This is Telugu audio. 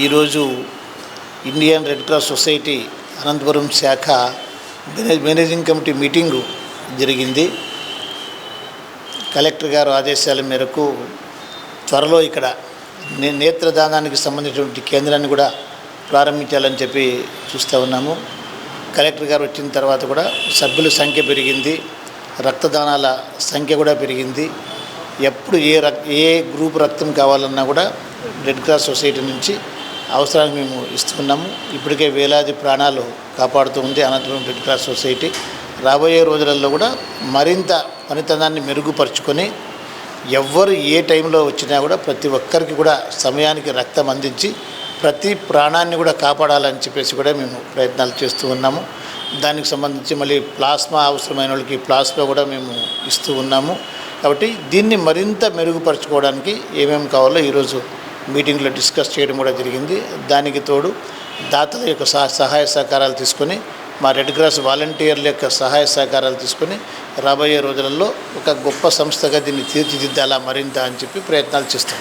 ఈరోజు Indian red cross society Anantapur శాఖ మేనేజింగ్ కమిటీ మీటింగు జరిగింది. కలెక్టర్ గారు ఆదేశాల మేరకు త్వరలో ఇక్కడ నేత్రదానానికి సంబంధించినటువంటి కేంద్రాన్ని కూడా ప్రారంభించాలని చెప్పి చూస్తూ ఉన్నాము. కలెక్టర్ గారు వచ్చిన తర్వాత కూడా సభ్యుల సంఖ్య పెరిగింది. రక్తదానాల సంఖ్య కూడా పెరిగింది. ఎప్పుడు ఏ రక్ ఏ గ్రూప్ రక్తం కావాలన్నా కూడా రెడ్ క్రాస్ సొసైటీ నుంచి అవసరానికి మేము ఇస్తున్నాము. ఇప్పటికే వేలాది ప్రాణాలు కాపాడుతూ ఉంది అనంతపురం రెడ్ క్రాస్ సొసైటీ. రాబోయే రోజులలో కూడా మరింత పనితనాన్ని మెరుగుపరుచుకొని ఎవ్వరు ఏ టైంలో వచ్చినా కూడా ప్రతి ఒక్కరికి కూడా సమయానికి రక్తం అందించి ప్రతి ప్రాణాన్ని కూడా కాపాడాలని చెప్పేసి కూడా మేము ప్రయత్నాలు చేస్తూ ఉన్నాము. దానికి సంబంధించి మళ్ళీ ప్లాస్మా అవసరమైన వాళ్ళకి ప్లాస్మా కూడా మేము ఇస్తూ ఉన్నాము. కాబట్టి దీన్ని మరింత మెరుగుపరచుకోవడానికి ఏమేమి కావాలో ఈరోజు మీటింగ్లో డిస్కస్ చేయడం కూడా జరిగింది. దానికి తోడు దాతల యొక్క సహాయ సహకారాలు తీసుకొని మా రెడ్ క్రాస్ వాలంటీర్ల యొక్క సహాయ సహకారాలు తీసుకొని రాబోయే రోజులలో ఒక గొప్ప సంస్థగా దీన్ని తీర్చిదిద్దాలా మరింత అని చెప్పి ప్రయత్నాలు చేస్తాం.